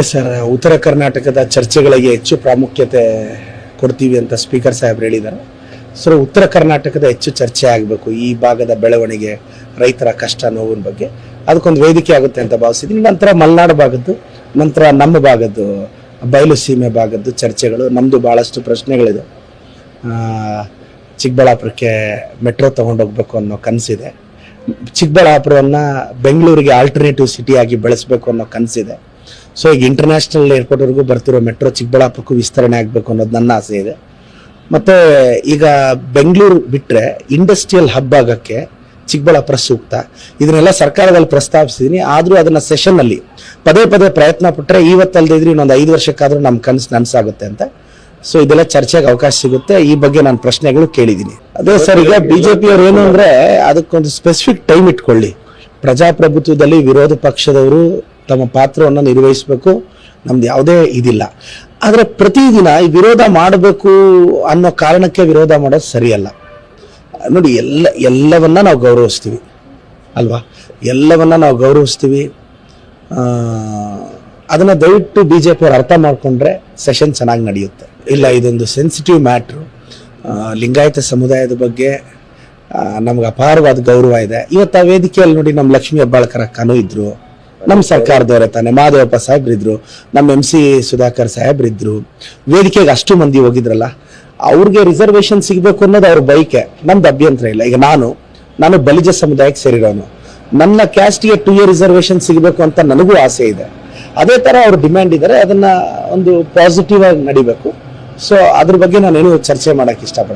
Yes sir ಉತ್ತರ ಕರ್ನಾಟಕದ ಚರ್ಚೆಗಳಿಗೆ ಹೆಚ್ಚು ಪ್ರಾಮುಖ್ಯತೆ ಕೊಡ್ತೀವಿ ಅಂತ ಸ್ಪೀಕರ್ ಸಾಹೇಬ್ರು ಹೇಳಿದ್ದಾರೆ. ಸರ್ ಉತ್ತರ ಕರ್ನಾಟಕದ ಹೆಚ್ಚು ಚರ್ಚೆ ಆಗಬೇಕು ಈ ಭಾಗದ ಬೆಳವಣಿಗೆ, ರೈತರ ಕಷ್ಟ, ನೋವಿನ ಬಗ್ಗೆ. ಅದಕ್ಕೊಂದು ವೇದಿಕೆ ಆಗುತ್ತೆ ಅಂತ ಭಾವಿಸಿದ್ದೀನಿ ನಂತರ ಮಲೆನಾಡು ಭಾಗದ್ದು, ನಂತರ ನಮ್ಮ ಭಾಗದ್ದು, ಬಯಲು ಸೀಮೆ ಭಾಗದ್ದು ಚರ್ಚೆಗಳು. ನಮ್ಮದು ಭಾಳಷ್ಟು ಪ್ರಶ್ನೆಗಳಿದೆ. ಚಿಕ್ಕಬಳ್ಳಾಪುರಕ್ಕೆ ಮೆಟ್ರೋ ತೊಗೊಂಡೋಗ್ಬೇಕು ಅನ್ನೋ ಕನಸಿದೆ. ಚಿಕ್ಕಬಳ್ಳಾಪುರವನ್ನು ಬೆಂಗಳೂರಿಗೆ ಆಲ್ಟರ್ನೇಟಿವ್ ಸಿಟಿಯಾಗಿ ಬೆಳೆಸಬೇಕು ಅನ್ನೋ ಕನಸಿದೆ. ಸೊ ಈಗ ಇಂಟರ್ನ್ಯಾಷನಲ್ ಏರ್ಪೋರ್ಟ್ವರೆಗೂ ಬರ್ತಿರೋ ಮೆಟ್ರೋ ಚಿಕ್ಕಬಳ್ಳಾಪುರಕ್ಕೂ ವಿಸ್ತರಣೆ ಆಗಬೇಕು ಅನ್ನೋದು ನನ್ನ ಆಸೆ ಇದೆ. ಮತ್ತು ಈಗ ಬೆಂಗಳೂರು ಬಿಟ್ಟರೆ ಇಂಡಸ್ಟ್ರಿಯಲ್ ಹಬ್ ಆಗೋಕ್ಕೆ ಚಿಕ್ಕಬಳ್ಳಾಪುರ ಸೂಕ್ತ. ಇದನ್ನೆಲ್ಲ ಸರ್ಕಾರದಲ್ಲಿ ಪ್ರಸ್ತಾಪಿಸಿದ್ದೀನಿ ಆದರೂ ಅದನ್ನು ಸೆಷನ್ನಲ್ಲಿ ಪದೇ ಪದೇ ಪ್ರಯತ್ನ ಪಟ್ಟರೆ ಇವತ್ತಲ್ಲದೆ ಇದ್ರೆ ಇನ್ನೊಂದು ಐದು ವರ್ಷಕ್ಕಾದರೂ ನಮ್ಮ ಕನಸು ನನಸಾಗುತ್ತೆ ಅಂತ. ಸೊ ಇದೆಲ್ಲ ಚರ್ಚೆಗೆ ಅವಕಾಶ ಸಿಗುತ್ತೆ. ಈ ಬಗ್ಗೆ ನಾನು ಪ್ರಶ್ನೆಗಳು ಕೇಳಿದ್ದೀನಿ ಅದೇ ಸರ್, ಈಗ ಬಿಜೆಪಿ ಅವರು ಏನು ಅಂದರೆ ಅದಕ್ಕೊಂದು ಸ್ಪೆಸಿಫಿಕ್ ಟೈಮ್ ಇಟ್ಕೊಳ್ಳಿ. ಪ್ರಜಾಪ್ರಭುತ್ವದಲ್ಲಿ ವಿರೋಧ ಪಕ್ಷದವರು ತಮ್ಮ ಪಾತ್ರವನ್ನು ನಿರ್ವಹಿಸಬೇಕು. ನಮ್ದು ಯಾವುದೇ ಇದಿಲ್ಲ. ಆದರೆ ಪ್ರತಿದಿನ ಈ ವಿರೋಧ ಮಾಡಬೇಕು ಅನ್ನೋ ಕಾರಣಕ್ಕೆ ವಿರೋಧ ಮಾಡೋದು ಸರಿಯಲ್ಲ. ನೋಡಿ, ಎಲ್ಲ, ಎಲ್ಲವನ್ನ ನಾವು ಗೌರವಿಸ್ತೀವಿ. ಅಲ್ವಾ? ಎಲ್ಲವನ್ನ ನಾವು ಗೌರವಿಸ್ತೀವಿ. ಅದನ್ನು ದಯವಿಟ್ಟು ಬಿ ಜೆ ಪಿ ಅವ್ರು ಅರ್ಥ ಮಾಡಿಕೊಂಡ್ರೆ ಸೆಷನ್ ಚೆನ್ನಾಗಿ ನಡೆಯುತ್ತೆ. ಇಲ್ಲ, ಇದೊಂದು ಸೆನ್ಸಿಟಿವ್ ಮ್ಯಾಟ್ರು ಲಿಂಗಾಯತ ಸಮುದಾಯದ ಬಗ್ಗೆ ನಮ್ಗೆ ಅಪಾರವಾದ ಗೌರವ ಇದೆ. ಇವತ್ತು ಆ ವೇದಿಕೆಯಲ್ಲಿ ನೋಡಿ ನಮ್ಮ ಲಕ್ಷ್ಮೀ ಹೆಬ್ಬಾಳ್ಕರ ಕನು ಇದ್ರು ನಮ್ಮ ಸರ್ಕಾರದವರೇ ತಾನೆ. ಮಾದೇವಪ್ಪ ಸಾಹೇಬ್ರಿದ್ರು ನಮ್ಮ ಎಂ ಸಿ ಸುಧಾಕರ್ ಸಾಹೇಬ್ರಿದ್ರು ವೇದಿಕೆಗೆ ಅಷ್ಟು ಮಂದಿ ಹೋಗಿದ್ರಲ್ಲ, ಅವ್ರಿಗೆ ರಿಸರ್ವೇಶನ್ ಸಿಗಬೇಕು ಅನ್ನೋದು ಅವ್ರ ಬೈಕೆ ನಮ್ದು ಅಭ್ಯಂತರ ಇಲ್ಲ. ಈಗ ನಾನು ನಾನು ಬಲಿಜ ಸಮುದಾಯಕ್ಕೆ ಸೇರಿರೋನು. ನನ್ನ ಕ್ಯಾಸ್ಟ್ಗೆ ಟು ಇಯರ್ ರಿಸರ್ವೇಶನ್ ಸಿಗಬೇಕು ಅಂತ ನನಗೂ ಆಸೆ ಇದೆ. ಅದೇ ಥರ ಅವ್ರು ಡಿಮ್ಯಾಂಡ್ ಇದ್ದಾರೆ ಅದನ್ನು ಒಂದು ಪಾಸಿಟಿವ್ ಆಗಿ ನಡಿಬೇಕು. ಸೊ ಅದ್ರ ಬಗ್ಗೆ ನಾನೇನು ಚರ್ಚೆ ಮಾಡೋಕ್ಕೆ ಇಷ್ಟಪಡಲ್ಲ.